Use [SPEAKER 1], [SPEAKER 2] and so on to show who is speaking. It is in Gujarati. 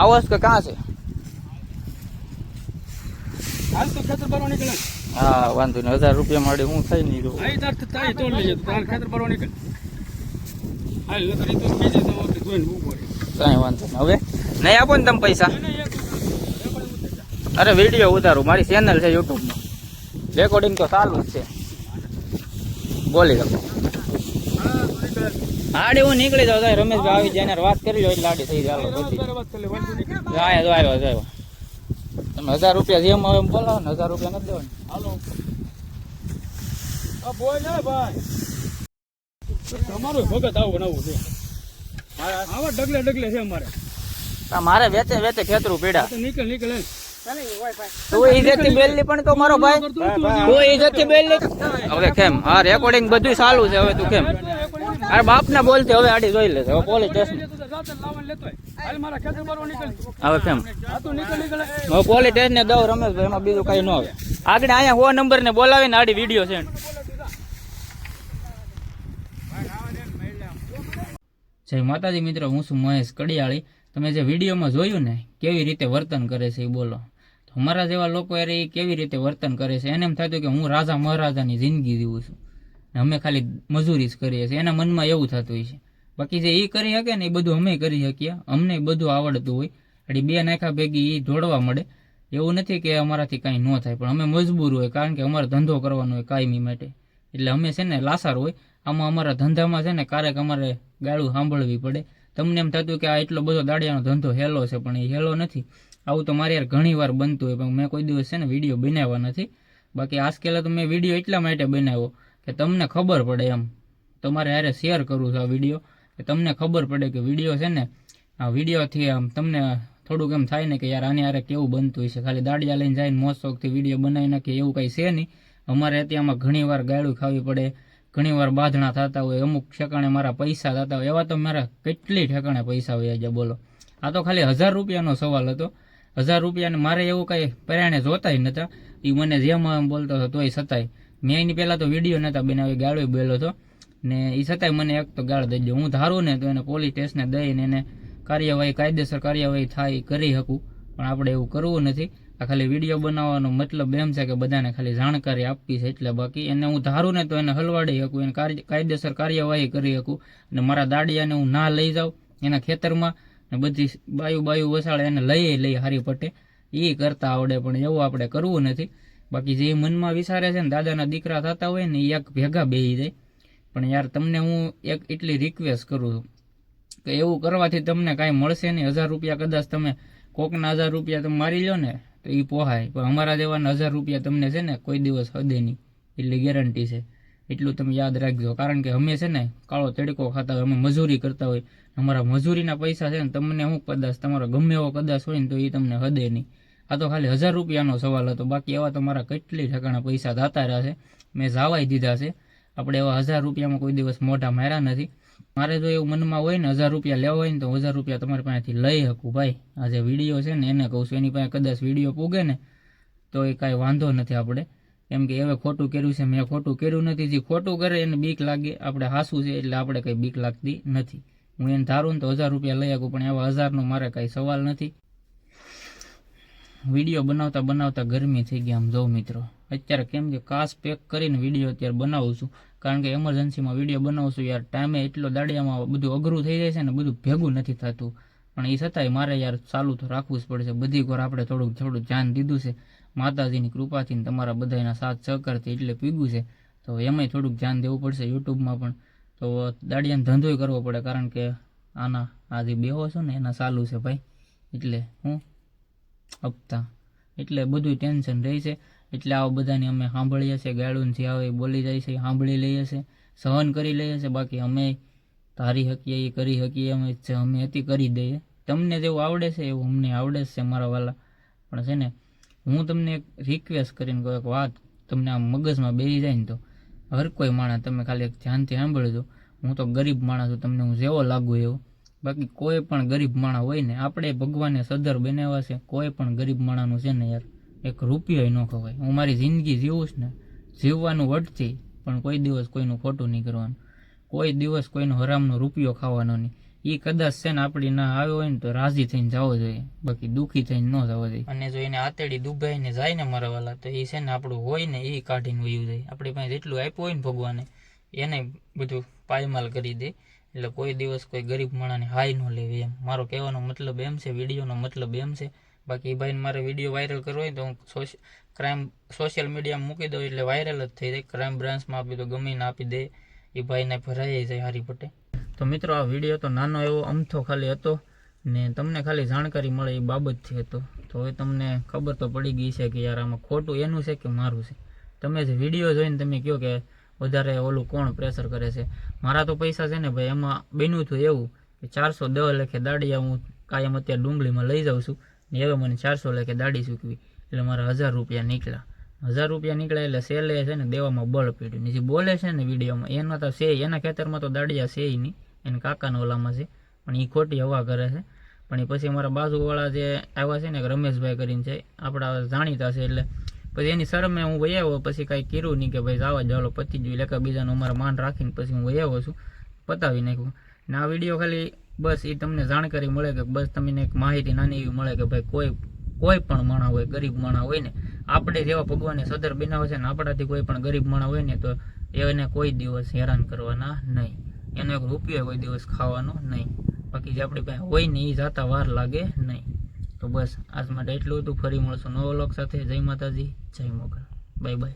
[SPEAKER 1] આવસ કે કાં છે?
[SPEAKER 2] હાલ તો ખેતર ભરવા નીકળે.
[SPEAKER 1] હા વાંધો નહીં. હજાર રૂપિયા માટે હું થઈ નહીં રહ્યું
[SPEAKER 2] આઈ તાર તાઈ તોડ લેજે. તો તાર ખેતર ભરવા નીકળ. હાલ નકર ઈ તો બીજે તો વખતે જોઈને ઊભો
[SPEAKER 1] કાંઈ વાંધો નહીં. હવે? નહીં આપો ને તમે પૈસા. અરે વીડિયો ઉતારું. મારી ચેનલ છે યુટ્યુબમાં રેકોર્ડિંગ તો ચાલુ જ છે. બોલી શકો.
[SPEAKER 2] હા તો નીકળે
[SPEAKER 1] આડી હું નીકળી જાવ તો રમેશ આવી જાય વાત કરી લો એટલે આડી થઈ જાય. આવ્યો તો આવ્યો આવ્યો તમે હજાર રૂપિયા જેમ આવે એમ બોલાવો ને હજાર રૂપિયા નથી દેવાના.
[SPEAKER 2] હાલો. આ ભાઈ. તમારું ભગત આવું નવું છે. આવા ડગલે ડગલે છે અમારે.
[SPEAKER 1] આ મારે વેચે વેચે ખેતરું પીડા.
[SPEAKER 2] નીકળ નીકળ.
[SPEAKER 1] તું ઇજ્જતથી બેલની પણ તો મારો ભાઈ. તું ઇજ્જતથી બેલની હવે કેમ? આ રેકોર્ડિંગ બધું ચાલુ છે હવે તું કેમ? અરે બાપ ને બોલતી હવે આડી જોઈ લેશે હવે પોલીસ સ્ટેશન. હવે કેમ? હવે પોલીસ સ્ટેશન ને દઉં રમેશભાઈ એમાં બીજું કઈ ન આવે. આગળ અહીંયા હો નંબર ને બોલાવીને આડી વીડિયો છે. જય માતાજી મિત્રો હું છું મહેશ કડિયાળી. તમે જે વિડીયોમાં જોયું ને કેવી રીતે વર્તન કરે છે એ બોલો. અમારા જેવા લોકો એ કેવી રીતે વર્તન કરે છે? એને એમ થતું કે હું રાજા મહારાજાની જિંદગી જીવું છું. અમે ખાલી મજૂરી જ કરીએ છીએ. એના મનમાં એવું થતું હોય છે. બાકી જે એ કરી શકે ને એ બધું અમે કરી શકીએ. અમને બધું આવડતું હોય. એટલે બે નાખા ભેગી એ જોડવા મળે. એવું નથી કે અમારાથી કાંઈ ન થાય, પણ અમે મજબૂર હોય, કારણ કે અમારે ધંધો કરવાનો હોય કાયમી માટે. એટલે અમે છે ને લાસાર હોય. આમાં અમારા ધંધામાં છે ને ક્યારેક અમારે ગાળું સાંભળવી પડે. તમને એમ થતું કે આ એટલો બધો દાડિયાનો ધંધો હેલો છે, પણ એ હેલો નથી. આવું તો મારે યાર ઘણી વાર બનતું હોય, પણ મેં કોઈ દિવસ છે ને વીડિયો બનાવ્યા નથી. બાકી આજકાલ તો મેં વીડિયો એટલા માટે બનાવ્યો કે તમને ખબર પડે એમ. તમારે હારે શેર કરવું છે આ વીડિયો કે તમને ખબર પડે કે વીડિયો છે ને, આ વિડીયોથી આમ તમને થોડુંક એમ થાય ને કે યાર આની હારે કેવું બનતું હશે? ખાલી દાડિયા લઈને જઈને મોજ શોખથી વીડિયો બનાવી નાખીએ, એવું કંઈ છે નહીં. અમારે અત્યારમાં ઘણી વાર ગાળું ખાવી પડે, ઘણી વાર બાંધણા થતા હોય, અમુક ઠેકાણે મારા પૈસા થતા હોય. એવા તો મારા કેટલી ઠેકાણે પૈસા હોય આજે, બોલો. આ તો ખાલી હજાર રૂપિયાનો સવાલ હતો. હજાર રૂપિયાને મારે એવું કંઈ પરાણે જોતાય નતા એ મને જેમ બોલતો હતો તોય છતાંય મેં એની પહેલાં તો વીડિયો નહોતા બનાવી ગાળો બોલ્યો હતો. ને એ છતાંય મને એક તો ગાળ દઈ દો. હું ધારું ને તો એને પોલીસ સ્ટેશને દઈને એને કાર્યવાહી, કાયદેસર કાર્યવાહી થાય કરી શકું. પણ આપણે એવું કરવું નથી. આ ખાલી વીડિયો બનાવવાનો મતલબ એમ છે કે બધાને ખાલી જાણકારી આપવી છે એટલે બાકી. એને હું ધારું ને તો એને હલવાડી શકું, એને કાયદેસર કાર્યવાહી કરી શકું. અને મારા દાડિયાને હું ના લઈ જાઉં. એના ખેતરમાં ને બધી બાયુ બાયુ વસાડે એને લઈ લઈ હારી પટે. એ કરતા આવડે, પણ એવું આપણે કરવું નથી. બાકી જે મનમાં વિચારે છે ને, દાદાના દીકરા થતા હોય ને, એ એક ભેગા બેસી જાય. પણ યાર, તમને હું એક એટલી રિક્વેસ્ટ કરું છું કે એવું કરવાથી તમને કાંઈ મળશે નહીં. હજાર રૂપિયા કદાચ તમે કોકના હજાર રૂપિયા તમે મારી લો ને, તો એ પોહાય. પણ અમારા જેવાના હજાર રૂપિયા તમને છે ને, કોઈ દિવસ હદે નહીં. એટલી ગેરંટી છે. એટલું તમે યાદ રાખજો. કારણ કે અમે છે ને, કાળો તડકો ખાતા હોય, અમે મજૂરી કરતા હોય. અમારા મજૂરીના પૈસા છે ને, તમને હું કદાચ તમારો ગમે એવો કદાચ હોય ને, તો એ તમને હદે નહીં. આ તો ખાલી હજાર રૂપિયાનો સવાલ હતો. બાકી એવા તો મારા કેટલી ઠેકાણા પૈસા થતા રહ્યા છે. મેં જાવાઈ દીધા છે. આપણે એવા હજાર રૂપિયામાં કોઈ દિવસ મોઢા માર્યા નથી. મારે જો એવું મનમાં હોય ને, હજાર રૂપિયા લેવા હોય ને, તો હજાર રૂપિયા તમારી પાસેથી લઈ શકું ભાઈ. આ જે વીડિયો છે ને, એને કહું છું, એની પાસે કદાચ વીડિયો પૂગે ને, તો એ કાંઈ વાંધો નથી આપણે. કેમ કે હવે ખોટું કર્યું છે, મેં ખોટું કર્યું નથી. જે ખોટું કરે એને બીક લાગે, આપણે હાસું છે એટલે આપણે કંઈ બીક લાગતી નથી. હું એને ધારું ને તો હજાર રૂપિયા લઈ શકું, પણ એવા હજારનો મારે કાંઈ સવાલ નથી. વીડિયો બનાવતા બનાવતા ગરમી થઈ ગઈ આમ જો મિત્રો. અત્યારે કેમ કે કાસ પેક કરીને વીડિયો અત્યારે બનાવું છું. કારણ કે એમરજન્સીમાં વીડિયો બનાવું છું યાર. ટાઈમે એટલો દાડિયામાં બધું અઘરું થઈ જાય છે ને બધું ભેગું નથી થતું. પણ એ છતાંય મારે યાર ચાલુ તો રાખવું જ પડશે. બધી વાર આપણે થોડુંક થોડું ધ્યાન દીધું છે. માતાજીની કૃપાથી ને તમારા બધાના સાથ સહકારથી એટલે પીગું છે. તો એમાંય થોડુંક ધ્યાન દેવું પડશે યુટ્યુબમાં પણ. તો દાડિયાનો ધંધોય કરવો પડે કારણ કે આના આ જે બેહો છો ને એના ચાલુ છે ભાઈ. એટલે હું હપ્તા એટલે બધું ટેન્શન રહે છે. એટલે આવા બધાને અમે સાંભળીએ છીએ. ગાળું જે આવે બોલી જાય છે સાંભળી લઈએ છીએ. સહન કરી લઈએ છીએ. બાકી અમે ધારી શકીએ, એ કરી શકીએ. અમે છે અમે હતી કરી દઈએ. તમને જેવું આવડે છે, એવું અમને આવડે છે મારા વાલા. પણ છે ને, હું તમને એક રિક્વેસ્ટ કરીને કહું એક વાત તમને આમ મગજમાં બેસી જાય ને તો, હર કોઈ માણસ, તમે ખાલી એક ધ્યાનથી સાંભળજો. હું તો ગરીબ માણસ છું, તમને હું જેવો લાગુ એવો. બાકી કોઈ પણ ગરીબ માણા હોય ને, આપણે ભગવાને સદર બનાવ્યા છે, કોઈ પણ ગરીબ માણાનું છે ને યાર, એક રૂપિયો ન ખવાય. હું મારી જિંદગી જીવું છું ને, જીવવાનું વટથી, પણ કોઈ દિવસ કોઈનું ખોટું નહીં કરવાનું. કોઈ દિવસ કોઈનો હરામનો રૂપિયો ખાવાનો નહીં. એ કદાચ છે ને આપણી ના આવ્યો હોય ને, તો રાજી થઈને જવો જોઈએ. બાકી દુઃખી થઈને ન જવો જોઈએ. અને જો એને આતેડી દુભાઈને જાય ને મરવાલા, તો એ છે ને આપણું હોય ને એ કાઢીને વયું જાય. આપણી પાસે જેટલું આપ્યું હોય ને ભગવાને, એને બધું પાયમાલ કરી દે. એટલે કોઈ દિવસ કોઈ ગરીબ માણસને હાઈ ન લેવી એમ. મારો કહેવાનો મતલબ એમ છે, વિડીયોનો મતલબ એમ છે. બાકી ભાઈને મારે વીડિયો વાયરલ કરવો હોય તો હું ક્રાઇમ સોશિયલ મીડિયામાં મૂકી દઉં એટલે વાયરલ જ થઈ જાય. ક્રાઇમ બ્રાન્ચમાં આપી તો ગમીને આપી દે. એ ભાઈને ભરાઈ જાય હારી પટે. તો મિત્રો, આ વીડિયો તો નાનો એવો અમથો ખાલી હતો ને તમને ખાલી જાણકારી મળે એ બાબતથી હતો. તો હવે તમને ખબર તો પડી ગઈ છે કે યાર આમાં ખોટું એનું છે કે મારું છે. તમે જે વીડિયો જોઈને તમે કહો કે વધારે ઓલું કોણ પ્રેશર કરે છે? મારા તો પૈસા છે ને ભાઈ, એમાં બન્યું હતું એવું કે ચારસો દસ લેખે દાડિયા હું કાયમ અત્યારે ડુંગળીમાં લઈ જાઉં છું ને હવે મને ચારસો લેખે દાડી ચૂકવી એટલે મારા હજાર રૂપિયા નીકળ્યા. હજાર રૂપિયા નીકળ્યા એટલે સેલે છે ને દેવામાં બળ પીડ્યું. જે બોલે છે ને વિડીયોમાં, એના તો છે, એના ખેતરમાં તો દાડિયા છે નહીં. એને કાકાના ઓલામાં છે, પણ એ ખોટી હવા કરે છે. પણ એ પછી અમારા બાજુવાળા જે આવ્યા છે ને રમેશભાઈ કરીને છે, આપણા જાણીતા છે એટલે પછી એની શરમે હું વહી આવ્યો, પછી કાંઈ કર્યું નહીં કે ભાઈ જવા જાલો પતી ગયું. એટલે બીજાનું અમારે માન રાખીને પછી હું વહી આવ્યો છું. પતાવી નાખ્યું. ને આ વીડિયો ખાલી બસ એ તમને જાણકારી મળે કે બસ તમને એક માહિતી નાની એવી મળે કે ભાઈ કોઈ કોઈ પણ માણા હોય, ગરીબ માણા હોય ને, આપણે જેવા ભગવાને સદર બનાવે છે ને આપણાથી કોઈ પણ ગરીબ માણા હોય ને તો એને કોઈ દિવસ હેરાન કરવાના નહીં. એનો એક રૂપિયો કોઈ દિવસ ખાવાનો નહીં. બાકી જે આપણી પાસે હોય ને એ જાતા વાર લાગે નહીં. તો બસ, આજ માટે એટલું હતું. ફરી મળશું. નવો લોક સાથે. જય માતાજી. જય મોગલ. Bye bye.